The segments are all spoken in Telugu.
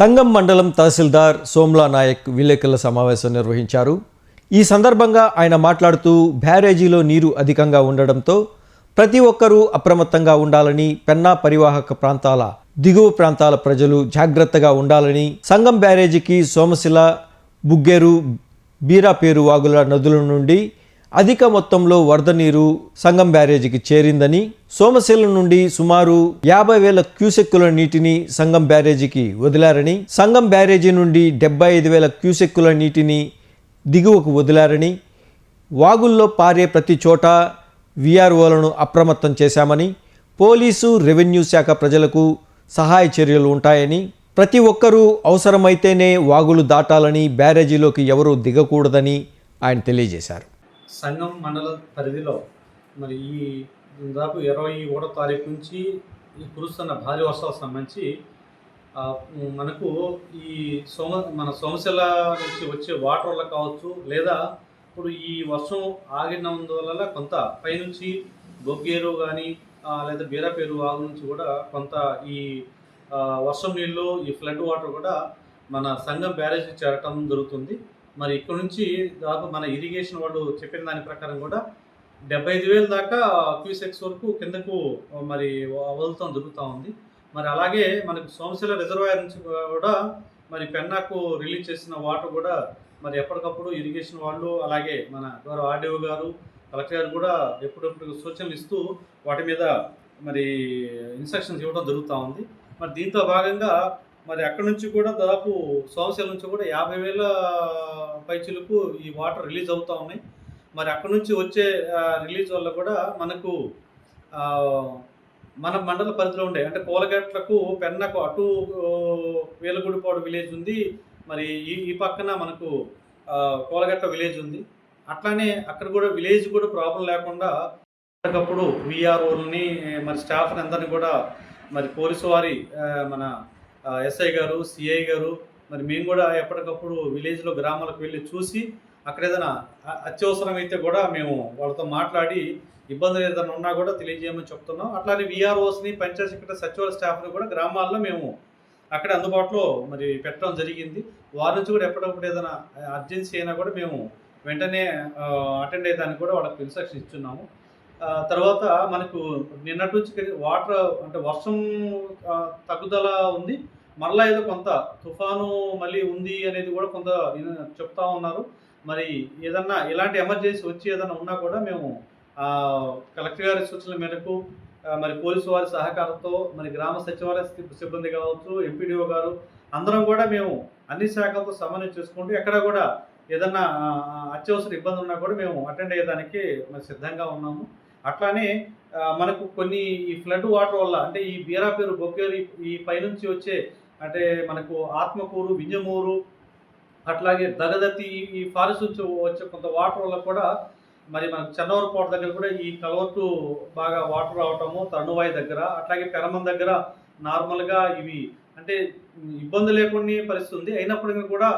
సంగం మండలం తహసీల్దార్ సోమ్లా నాయక్ విలేకరుల సమావేశం నిర్వహించారు. ఈ సందర్భంగా ఆయన మాట్లాడుతూ బ్యారేజీలో నీరు అధికంగా ఉండడంతో ప్రతి ఒక్కరూ అప్రమత్తంగా ఉండాలని పెన్నా పరివాహక ప్రాంతాల దిగువ ప్రాంతాల ప్రజలు జాగ్రత్తగా ఉండాలని సంగం బ్యారేజీకి సోమశిల బుగ్గేరు బీరాపేరు వాగుల నదుల నుండి అధిక మొత్తంలో వరద నీరు సంగం బ్యారేజీకి చేరిందని సోమశిల నుండి సుమారు యాభై వేల క్యూసెక్కుల నీటిని సంగం బ్యారేజీకి వదిలారని సంగం బ్యారేజీ నుండి డెబ్బై ఐదు వేల క్యూసెక్కుల నీటిని దిగువకు వదిలారని వాగుల్లో పారే ప్రతి చోట విఆర్ఓలను అప్రమత్తం చేశామని పోలీసు రెవెన్యూ శాఖ ప్రజలకు సహాయ చర్యలు ఉంటాయని ప్రతి ఒక్కరూ అవసరమైతేనే వాగులు దాటాలని బ్యారేజీలోకి ఎవరూ దిగకూడదని ఆయన తెలియజేశారు. సంఘం మండల పరిధిలో మరి ఈ దాదాపు ఇరవై ఒకటో తారీఖు నుంచి కురుస్తున్న భారీ వర్షాలకు సంబంధించి మనకు ఈ సోమ మన సోమశిల నుంచి వచ్చే వాటర్ వల్ల కావచ్చు లేదా ఇప్పుడు ఈ వర్షం ఆగినందువల్ల కొంత పైనుంచి బొగ్గేరు కానీ లేదా బీరాపేరు వాగు నుంచి కూడా కొంత ఈ వర్షం నీళ్ళు ఈ ఫ్లడ్ వాటర్ కూడా మన సంఘం బ్యారేజ్కి చేరటం జరుగుతుంది. మరి ఇక్కడ నుంచి దాదాపు మన ఇరిగేషన్ వాళ్ళు చెప్పిన దాని ప్రకారం కూడా డెబ్బై ఐదు వేల దాకా క్యూసెక్స్ వరకు కిందకు మరి వదులుతాం జరుగుతూ ఉంది. మరి అలాగే మనకు సోమశిల రిజర్వాయర్ నుంచి కూడా మరి పెన్నాకు రిలీజ్ చేసిన వాటర్ కూడా మరి ఎప్పటికప్పుడు ఇరిగేషన్ వాళ్ళు అలాగే మన గౌరవ ఆర్డీఓ గారు కలెక్టర్ గారు కూడా ఎప్పుడెప్పుడు సూచనలు ఇస్తూ వాటి మీద మరి ఇన్స్ట్రక్షన్స్ ఇవ్వడం జరుగుతూ ఉంది. మరి దీంతో భాగంగా మరి అక్కడ నుంచి కూడా దాదాపు సోమశిల నుంచి కూడా యాభై వేల పైచులకు ఈ వాటర్ రిలీజ్ అవుతూ ఉన్నాయి. మరి అక్కడ నుంచి వచ్చే రిలీజ్ వల్ల కూడా మనకు మన మండల పరిధిలో ఉండే అంటే కోలగట్లకు పెన్నకు అటు వేలగుడిపాడు విలేజ్ ఉంది. మరి ఈ ఈ పక్కన మనకు కోలగట్ల కోలగట్ట విలేజ్ ఉంది. అట్లానే అక్కడ కూడా విలేజ్ కూడా ప్రాబ్లం లేకుండా ఎప్పటికప్పుడు విఆర్ఓల్ని మరి స్టాఫ్ని అందరినీ కూడా మరి పోలీసు వారి మన ఎస్ఐ గారు సిఐ గారు మరి మేము కూడా ఎప్పటికప్పుడు విలేజ్లో గ్రామాలకు వెళ్ళి చూసి అక్కడ ఏదైనా అత్యవసరమైతే కూడా మేము వాళ్ళతో మాట్లాడి ఇబ్బందులు ఏదైనా ఉన్నా కూడా తెలియజేయమని చెప్తున్నాం. అట్లానే విఆర్ఓస్ని పంచాయత్ సెక్రటరీ సచివాలయ స్టాఫ్ని కూడా గ్రామాల్లో మేము అక్కడ అందుబాటులో మరి పెట్టడం జరిగింది. వారి నుంచి కూడా ఎప్పటికప్పుడు ఏదైనా అర్జెన్సీ అయినా కూడా మేము వెంటనే అటెండ్ అయ్యేదానికి కూడా వాళ్ళకి ఇన్స్ట్రక్షన్ ఇస్తున్నాము తర్వాత మనకు నిన్నటి నుంచి వాటర్ అంటే వర్షం తగ్గుదల ఉంది. మరలా ఏదో కొంత తుఫాను మళ్ళీ ఉంది అనేది కూడా కొంత చెప్తా ఉన్నారు. మరి ఏదన్నా ఇలాంటి ఎమర్జెన్సీ వచ్చి ఏదన్నా ఉన్నా కూడా మేము కలెక్టర్ గారి సూచనల మేరకు మరి పోలీసు వారి సహకారంతో మరి గ్రామ సచివాలయ సిబ్బంది కావచ్చు ఎంపీడీఓ గారు అందరం కూడా మేము అన్ని శాఖలతో సమన్వయం చేసుకుంటూ ఎక్కడ కూడా ఏదన్నా అత్యవసర ఇబ్బంది ఉన్నా కూడా మేము అటెండ్ అయ్యేదానికి మరి సిద్ధంగా ఉన్నాము. అట్లానే మనకు కొన్ని ఈ ఫ్లడ్ వాటర్ వల్ల అంటే ఈ బీరాపేరు బొగ్గేరు ఈ- పైనుంచి వచ్చే అంటే మనకు ఆత్మకూరు వింజమూరు అట్లాగే దగదత్తి ఈ- ఫారెస్ట్ నుంచి వచ్చే కొంత వాటర్ వల్ల కూడా మరి మనకు చెన్నవరకోట దగ్గర కూడా ఈ కలవట్టు బాగా వాటర్ రావటము తరుణువాయి దగ్గర అట్లాగే పెరమం దగ్గర నార్మల్గా ఇవి అంటే ఇబ్బంది లేకుండా పరిస్థితి ఉంది. అయినప్పటికీ కూడా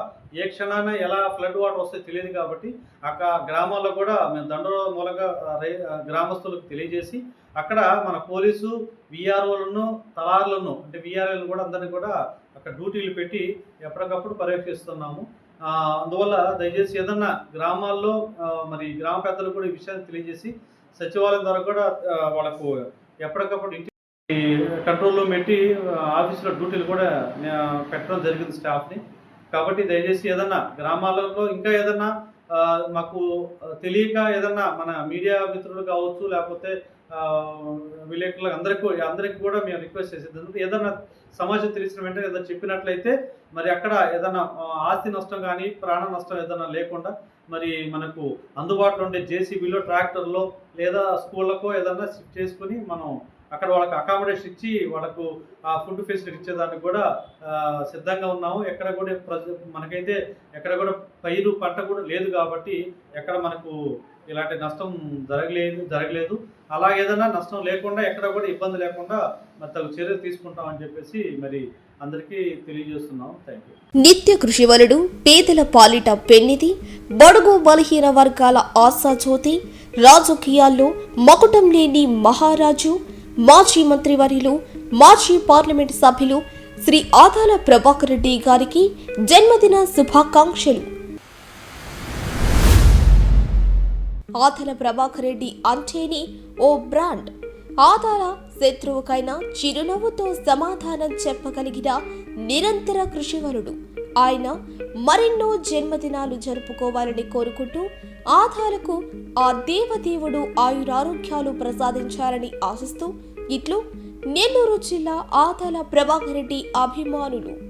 ఏ క్షణాన ఎలా ఫ్లడ్ వాటర్ వస్తే తెలియదు కాబట్టి అక్కడ గ్రామాల్లో కూడా మేము దండల మూలంగా రై గ్రామస్తులకు తెలియజేసి అక్కడ మన పోలీసు విఆర్ఓలను తలార్లను అంటే విఆర్ఓలను కూడా అందరినీ కూడా అక్కడ డ్యూటీలు పెట్టి ఎప్పటికప్పుడు పర్యవేక్షిస్తున్నాము. అందువల్ల దయచేసి ఏదన్నా గ్రామాల్లో మరి గ్రామ పెద్దలు కూడా ఈ విషయాన్ని తెలియజేసి సచివాలయం ద్వారా కూడా వాళ్ళకు ఎప్పటికప్పుడు ఇంటి కంట్రోల్ రూమ్ పెట్టి ఆఫీసులో డ్యూటీలు కూడా పెట్టడం జరిగింది స్టాఫ్ని. కాబట్టి దయచేసి ఏదన్నా గ్రామాలలో ఇంకా ఏదన్నా మాకు తెలియక ఏదన్నా మన మీడియా మిత్రులు కావచ్చు లేకపోతే విలేకరులు అందరికీ అందరికీ కూడా మేము రిక్వెస్ట్ చేసేది ఏంటంటే ఏదన్నా సమాజం తెలిసిన వెంటనే ఏదైనా చెప్పినట్లయితే మరి అక్కడ ఏదైనా ఆస్తి నష్టం కానీ ప్రాణ నష్టం ఏదైనా లేకుండా మరి మనకు అందుబాటులో ఉండే జేసీబీలో ట్రాక్టర్లో లేదా స్కూళ్ళకో ఏదైనా షిఫ్ట్ చేసుకుని మనం అక్కడ వాళ్ళకి అకామిడేషన్ ఇచ్చి వాళ్ళకు ఆ ఫుడ్ ఫెసిలిటీ ఇచ్చేదానికి కూడా సిద్ధంగా ఉన్నాము. ఎక్కడ కూడా ప్రజ మనకైతే ఎక్కడ కూడా పైరు పంట కూడా లేదు కాబట్టి ఎక్కడ మనకు ఇలాంటి నష్టం జరగలేదు జరగలేదు. అలా ఏదైనా నష్టం లేకుండా ఎక్కడ కూడా ఇబ్బంది లేకుండా మరి తగు చర్యలు తీసుకుంటామని చెప్పేసి మరి అందరికీ తెలియజేస్తున్నాం థ్యాంక్ యూ నిత్య కృషివలుడు పేదల పాలిట పెన్నిది బడుగు బలహీన వర్గాల ఆశాజ్యోతి రాజకీయాల్లో మకుటం లేని మహారాజు మాజీ మంత్రివర్యులు మాజీ పార్లమెంట్ సభ్యులు శ్రీ ఆదాల ప్రభాకర్ రెడ్డి గారికి జన్మదిన శుభాకాంక్షలు. ఆదాల ప్రభాకర్ రెడ్డి అంటేనే ఓ బ్రాండ్. ఆదాల శత్రువుకైనా చిరునవ్వుతో సమాధానం చెప్పగలిగిన నిరంతర కృషివరుడు. ఆయన మరెన్నో జన్మదినాలు జరుపుకోవాలని కోరుకుంటూ ఆధాలకు ఆ దేవదేవుడు ఆయురారోగ్యాలు ప్రసాదించాలని ఆశిస్తూ ఇట్లు నెల్లూరు జిల్లా ఆదాల ప్రభాకర్ రెడ్డి అభిమానులు.